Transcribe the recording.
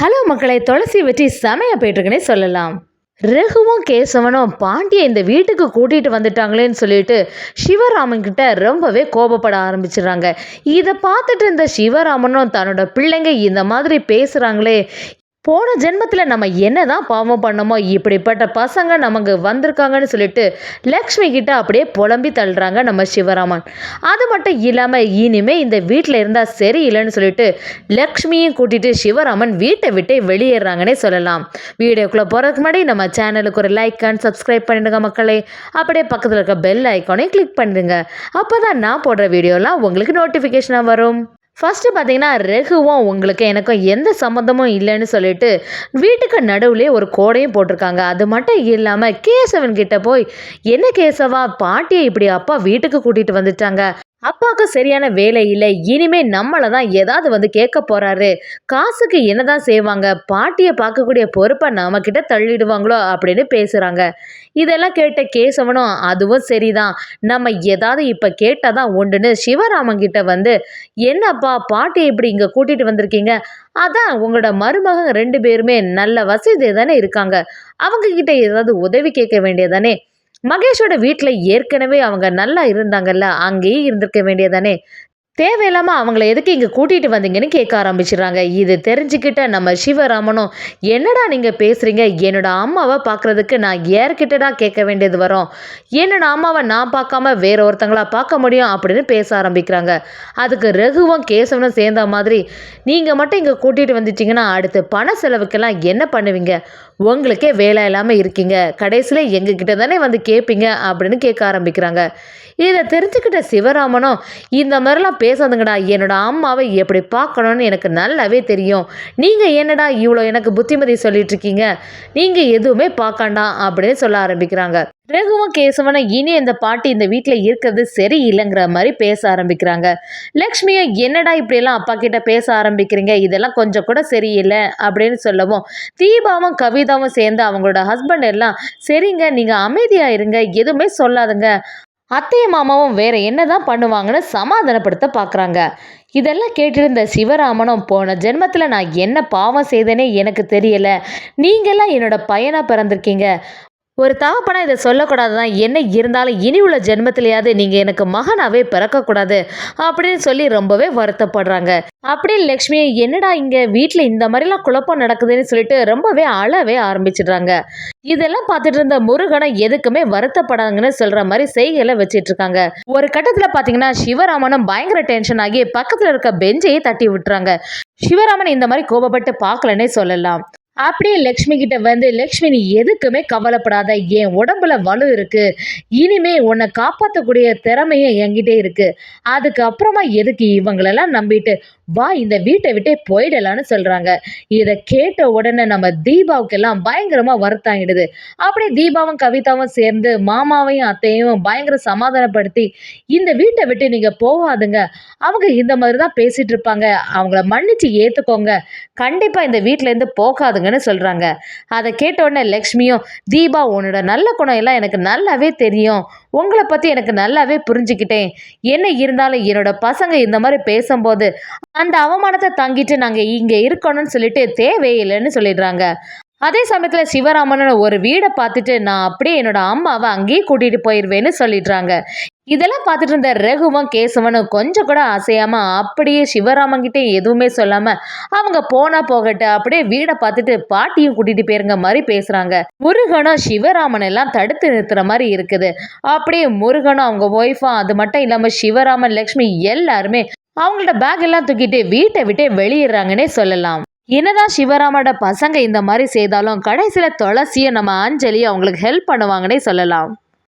Hello மக்களை துளசி வச்சு செமையா போயிட்டுருக்குன்னே சொல்லலாம். ரகுவும் கேசவனும் பாண்டிய இந்த வீட்டுக்கு கூட்டிகிட்டு வந்துட்டாங்களேன்னு சொல்லிட்டு சிவராமன் கிட்ட ரொம்பவே கோபப்பட ஆரம்பிச்சிடுறாங்க. இதை பார்த்துட்டு இருந்த சிவராமனும் தன்னோட பிள்ளைங்க இந்த மாதிரி பேசுகிறாங்களே போன ஜென்மத்தில் நம்ம என்ன தான் பாவம் பண்ணோமோ இப்படிப்பட்ட பசங்க நமக்கு வந்திருக்காங்கன்னு சொல்லிட்டு லக்ஷ்மி கிட்ட அப்படியே புலம்பி தள்ளுறாங்க நம்ம சிவராமன். அது மட்டும் இல்லாமல் இனிமே இந்த வீட்டில் இருந்தால் சரியில்லைன்னு சொல்லிட்டு லக்ஷ்மியும் கூட்டிட்டு சிவராமன் வீட்டை விட்டே வெளியேறாங்கன்னே சொல்லலாம். வீடியோக்குள்ளே போகிறதுக்கு முன்னாடி நம்ம சேனலுக்கு ஒரு லைக் அண்ட் சப்ஸ்கிரைப் பண்ணிடுங்க மக்களே. அப்படியே பக்கத்தில் இருக்க பெல் ஐக்கானையும் கிளிக் பண்ணிடுங்க. அப்போ தான் நான் போடுற வீடியோலாம் உங்களுக்கு நோட்டிஃபிகேஷனாக வரும். ஃபஸ்ட்டு பார்த்தீங்கன்னா ரகுவும் உங்களுக்கு எனக்கும் எந்த சம்மந்தமும் இல்லைன்னு சொல்லிட்டு வீட்டுக்கு நடுவுலேயே ஒரு கோடையும் போட்டிருக்காங்க. அது மட்டும் இல்லாமல் கேசவன் கிட்ட போய் என்ன கேசவா? பாட்டியை இப்படி அப்பா வீட்டுக்கு கூட்டிகிட்டு வந்துட்டாங்க. அப்பாவுக்கு சரியான வேலை இல்லை. இனிமே நம்மளை தான் ஏதாவது வந்து கேட்க போறாரு. காசுக்கு என்னதான் செய்வாங்க? பாட்டியை பார்க்கக்கூடிய பொறுப்பை நம்ம கிட்ட தள்ளிடுவாங்களோ அப்படின்னு பேசுறாங்க. இதெல்லாம் கேட்ட கேசவனும் அதுவும் சரிதான். நம்ம ஏதாவது இப்போ கேட்டால் தான் உண்டுன்னு சிவராமன் கிட்ட வந்து என்னப்பா பாட்டியை இப்படி இங்கே கூட்டிட்டு வந்திருக்கீங்க? அதான் உங்களோட மருமகன் ரெண்டு பேருமே நல்ல வசதி தானே இருக்காங்க. அவங்க கிட்ட ஏதாவது உதவி கேட்க வேண்டியதானே மகேஷோட வீட்டில் ஏற்கனவே அவங்க நல்லா இருந்தாங்கல்ல அங்கேயே இருந்திருக்க வேண்டியதானே தேவையில்லாமல் அவங்கள எதுக்கு இங்கே கூட்டிகிட்டு வந்தீங்கன்னு கேட்க ஆரம்பிச்சிடுறாங்க. இது தெரிஞ்சுக்கிட்ட நம்ம சிவராமனும் என்னடா நீங்கள் பேசுகிறீங்க என்னோட அம்மாவை பார்க்குறதுக்கு நான் ஏற்கிட்டடா கேட்க வேண்டியது வரும்? என்னோட அம்மாவை நான் பார்க்காம வேற ஒருத்தங்களா பார்க்க முடியும்? அப்படின்னு பேச ஆரம்பிக்கிறாங்க. அதுக்கு ரகுவும் கேசவனும் சேர்ந்த மாதிரி நீங்கள் மட்டும் இங்கே கூட்டிகிட்டு வந்துட்டீங்கன்னா அடுத்து பண செலவுக்கெல்லாம் என்ன பண்ணுவீங்க? உங்களுக்கே வேலை இல்லாமல் இருக்கீங்க. கடைசியில் எங்ககிட்ட தானே வந்து கேட்பீங்க? அப்படின்னு கேட்க ஆரம்பிக்கிறாங்க. இதை தெரிஞ்சுக்கிட்ட சிவராமனும் இந்த மாதிரிலாம் பேசாதுங்கடா என்னோட அம்மாவை எப்படி பார்க்கணும்னு எனக்கு நல்லாவே தெரியும். நீங்கள் என்னடா இவ்வளோ எனக்கு புத்திமதி சொல்லிட்டு இருக்கீங்க நீங்கள் எதுவுமே பார்க்காண்டாம் அப்படின்னு சொல்ல ஆரம்பிக்கிறாங்க. ரகுவும் கேசவனை இனி இந்த பாட்டி இந்த வீட்டில் இருக்கிறது சரி இல்லைங்கிற மாதிரி பேச ஆரம்பிக்கிறாங்க. லக்ஷ்மியை என்னடா இப்படியெல்லாம் அப்பா கிட்ட பேச ஆரம்பிக்கிறீங்க? இதெல்லாம் கொஞ்சம் கூட சரியில்லை அப்படின்னு சொல்லவும் தீபாவும் கவிதாவும் சேர்ந்து அவங்களோட ஹஸ்பண்ட் எல்லாம் சரிங்க நீங்கள் அமைதியாக இருங்க எதுவுமே சொல்லாதுங்க. அத்தையும் மாமாவும் வேற என்னதான் பண்ணுவாங்கன்னு சமாதானப்படுத்த பார்க்குறாங்க இதெல்லாம் கேட்டிருந்த சிவராமனும் போன ஜென்மத்தில் நான் என்ன பாவம் செய்தேனே எனக்கு தெரியல. நீங்கள்லாம் என்னோட பையனாக பிறந்திருக்கீங்க. ஒரு தகப்பனா இதை சொல்லக்கூடாது தான் என்ன இருந்தாலும் இனி உள்ள ஜென்மத்திலேயாவது நீங்கள் எனக்கு மகனாகவே பிறக்கக்கூடாது அப்படின்னு சொல்லி ரொம்பவே வருத்தப்படுறாங்க. அப்படியே லக்ஷ்மி என்னடா இங்கே வீட்டில் இந்த மாதிரிலாம் குழப்பம் நடக்குதுன்னு சொல்லிட்டு ரொம்பவே அழவே ஆரம்பிச்சிடுறாங்க. இதெல்லாம் பார்த்துட்டு இருந்த முருகனை எதுக்குமே வருத்தப்படாதுங்கன்னு சொல்கிற மாதிரி செய்கையில் வச்சிட்டு இருக்காங்க. ஒரு கட்டத்தில் பார்த்தீங்கன்னா சிவராமனும் பயங்கர டென்ஷன் ஆகி பக்கத்தில் இருக்க பெஞ்சையே தட்டி விட்டுறாங்க. சிவராமன் இந்த மாதிரி கோபப்பட்டு பார்க்கலன்னே சொல்லலாம். அப்படியே லக்ஷ்மி கிட்ட வந்து லக்ஷ்மி நீ எதுக்குமே கவலைப்படாத. என் உடம்புல வலு இருக்கு. இனிமே உன்னை காப்பாற்றக்கூடிய திறமையும் என்கிட்டே இருக்கு. அதுக்கப்புறமா எதுக்கு இவங்களெல்லாம் நம்பிட்டு வா இந்த வீட்டை விட்டே போயிடலான்னு சொல்றாங்க. இதை கேட்ட உடனே நம்ம தீபாவுக்கெல்லாம் பயங்கரமா வருத்தாங்கிடுது அப்படியே தீபாவும் கவிதாவும் சேர்ந்து மாமாவையும் அத்தையும் பயங்கர சமாதானப்படுத்தி இந்த வீட்டை விட்டு நீங்க போகாதுங்க. அவங்க இந்த மாதிரி தான் பேசிட்டு இருப்பாங்க. அவங்கள மன்னிச்சு ஏத்துக்கோங்க. கண்டிப்பா இந்த வீட்டுல இருந்து போகாதுங்கன்னு சொல்றாங்க. அதை கேட்ட உடனே லக்ஷ்மியும் தீபா உன்னோட நல்ல குணம் எல்லாம் எனக்கு நல்லாவே தெரியும். உங்களை பற்றி எனக்கு நல்லாவே புரிஞ்சுக்கிட்டேன். என்ன இருந்தாலும் என்னோட பசங்க இந்த மாதிரி பேசும்போது அந்த அவமானத்தை தாங்கிட்டு நாங்கள் இங்கே இருக்கணும்னு சொல்லிட்டு தேவையில்லைன்னு சொல்லிடுறாங்க. அதே சமயத்தில் சிவராமன் ஒரு வீடை பார்த்துட்டு நான் அப்படியே என்னோட அம்மாவை அங்கேயே கூட்டிகிட்டு போயிடுவேன்னு சொல்லிடுறாங்க. இதெல்லாம் பார்த்துட்டு இருந்த ரகுவும் கேசவனும் கொஞ்சம் கூட அசையாம அப்படியே சிவராமன் கிட்டே எதுவுமே சொல்லாம அவங்க போனா போகட்டு அப்படியே வீடை பார்த்துட்டு பாட்டியும் கூட்டிட்டு போயிருங்க மாதிரி பேசுறாங்க. முருகனும் சிவராமன் எல்லாம் தடுத்து நிறுத்துற மாதிரி இருக்குது. அப்படியே முருகனும் அவங்க ஒய்ஃபும் அது மட்டும் இல்லாம சிவராமன் லக்ஷ்மி எல்லாருமே அவங்களோட பேக் எல்லாம் தூக்கிட்டு வீட்டை விட்டே வெளியிடுறாங்கன்னே சொல்லலாம். என்னதான் சிவராமோட பசங்க இந்த மாதிரி செய்தாலும் கடைசியில் துளசியை நம்ம அஞ்சலி அவங்களுக்கு ஹெல்ப் பண்ணுவாங்கன்னே சொல்லலாம்.